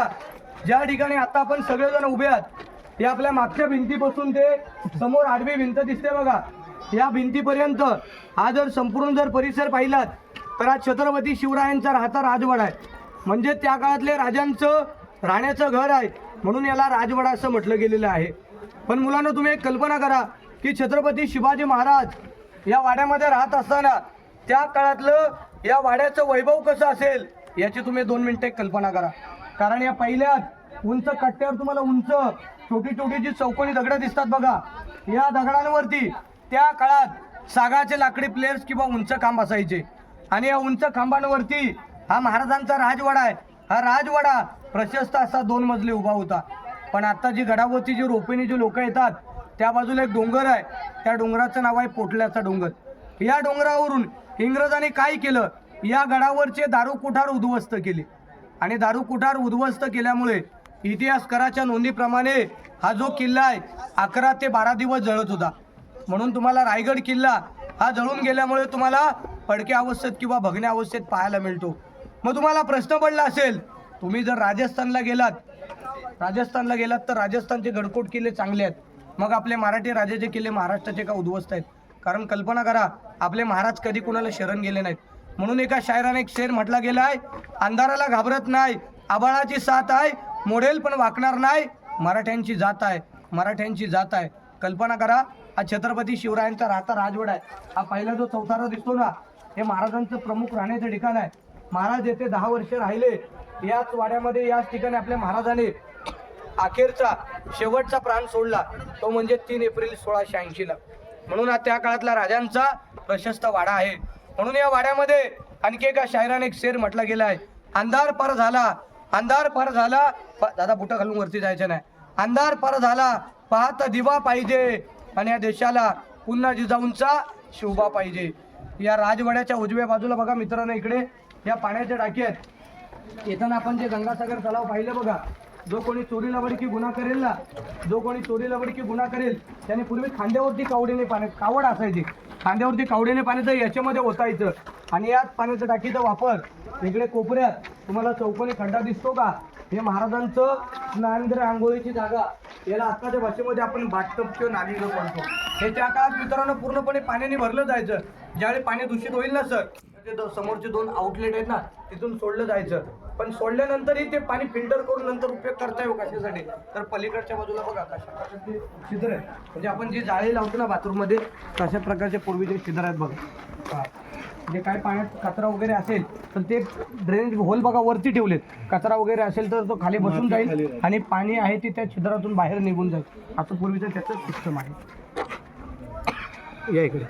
बघा ज्या ठिकाणी आता आपण सगळेजण उभे आहात हे आपल्या मागच्या भिंतीपासून ते समोर आडवी भिंत दिसते बघा. या भिंतीपर्यंत हा जर संपूर्ण जर परिसर पाहिलात तर हा छत्रपती शिवरायांचा राहता राजवाडा आहे. म्हणजे त्या काळातले राजांचं राहण्याचं घर आहे म्हणून याला राजवाडा असं म्हटलं गेलेलं आहे. पण मुलांना तुम्ही एक कल्पना करा की छत्रपती शिवाजी महाराज या वाड्यामध्ये राहत असताना त्या काळातलं या वाड्याचं वैभव कसं असेल याची तुम्ही दोन मिनटं एक कल्पना करा. कारण या पहिल्यात उंच कट्ट्यावर तुम्हाला उंच छोटी छोटी जी चौकोनी दगडं दिसतात बघा. या दगडांवरती त्या काळात सागाचे लाकडी प्लेयर्स किंवा उंच खांब असायचे. आणि या उंच खांबांवरती हा महाराजांचा राजवाडा आहे. हा राजवाडा प्रशस्त असा दोन मजले उभा होता. पण आता जी गडावरती जी रोपेने जी लोक येतात त्या बाजूला एक डोंगर आहे. त्या डोंगराचं नाव आहे पोटल्याचा डोंगर. या डोंगरावरून इंग्रजांनी काय केलं? या गडावरचे दारू कुठार उद्ध्वस्त केले. आणि दारू कुठार उद्ध्वस्त केल्यामुळे इतिहासकाराच्या नोंदीप्रमाणे हा जो किल्ला आहे अकरा ते बारा दिवस जळत होता. म्हणून तुम्हाला रायगड किल्ला हा जळून गेल्यामुळे तुम्हाला पडक्या अवस्थेत किंवा भगण्या अवस्थेत पाहायला मिळतो. मग तुम्हाला प्रश्न पडला असेल तुम्ही जर राजस्थानला गेलात राजस्थानला गेलात तर राजस्थानचे गडकोट किल्ले चांगले आहेत. मग आपले मराठी राजाचे किल्ले महाराष्ट्राचे का उद्ध्वस्त आहेत? कारण कल्पना करा आपले महाराज कधी कुणाला शरण गेले नाहीत. म्हणून एका शायराने एक शेर म्हटला गेला आहे अंधाराला घाबरत नाही आबाळाची साथ आहे मोडेल पण वाकणार नाही. मराठ्यांची जात आहे मराठ्यांची जात आहे. कल्पना करा हा छत्रपती शिवरायांचा राहता राजवड आहे. हा पहिला जो चौथारा दिसतो ना हे महाराजांचं प्रमुख राहण्याचं ठिकाण आहे. महाराज येथे दहा वर्ष राहिले. याच वाड्यामध्ये याच ठिकाणी आपल्या महाराजाने अखेरचा शेवटचा प्राण सोडला. तो म्हणजे तीन एप्रिल सोळाशे ऐंशीला. म्हणून हा त्या काळातला राजांचा प्रशस्त वाडा आहे. म्हणून या वाड्यामध्ये आणखी एका शायराने एक शेर म्हटला गेला आहे. अंधार पार झाला अंधार पार झाला दादा बुटा घालून वरती जायचं नाही. अंधार पार झाला पाहता दिवा पाहिजे आणि या देशाला पुन्हा जिजाऊंचा शोभा पाहिजे. या राजवाड्याच्या उजव्या बाजूला बघा मित्रांनो इकडे या पाण्याच्या टाकी आहेत. येताना आपण जे गंगासागर तलाव पाहिलं बघा जो कोणी चोरी लवडकी गुन्हा करेल ना जो कोणी चोरी लवडकी गुन्हा करेल त्याने पूर्वी खांद्यावरती कावडीने पाणी कावड असायची. खांद्यावरती कावडीने पाण्याचं याच्यामध्ये ओतायचं. आणि याच पाण्याच्या टाकीचा वापर. इकडे कोपऱ्यात तुम्हाला चौकोनी खड्डा दिसतो का? हे महाराजांचं स्नानगृह आंघोळीची जागा. याला आत्ताच्या भाषेमध्ये आपण बाटटप किंवा नालीगृह म्हणतो. हे त्या काळात मित्रांनो पूर्णपणे पाण्याने भरलं जायचं. ज्यावेळी पाणी दूषित होईल ना सर ते दो- समोरचे दोन आउटलेट आहेत ना तिथून सोडलं जायचं. पण सोडल्यानंतरही ते पाणी फिल्टर करून नंतर उपयोग करता येऊ कशासाठी तर पलीकडच्या बाजूला बघा कशा प्रकारचे छिद्र आहे म्हणजे आपण जे जाळी लावतो ना बाथरूममध्ये तशा प्रकारचे पूर्वीचे छिद्र आहेत बघा. हा. जे काय पाण्यात कचरा वगैरे असेल तर ते ड्रेनेज होल बघा वरती ठेवलेत. कचरा वगैरे असेल तर तो खाली बसून जाईल आणि पाणी आहे ते त्या छिद्रातून बाहेर निघून जाईल. असं पूर्वीचं त्याचं सिस्टम आहे. या इकडे.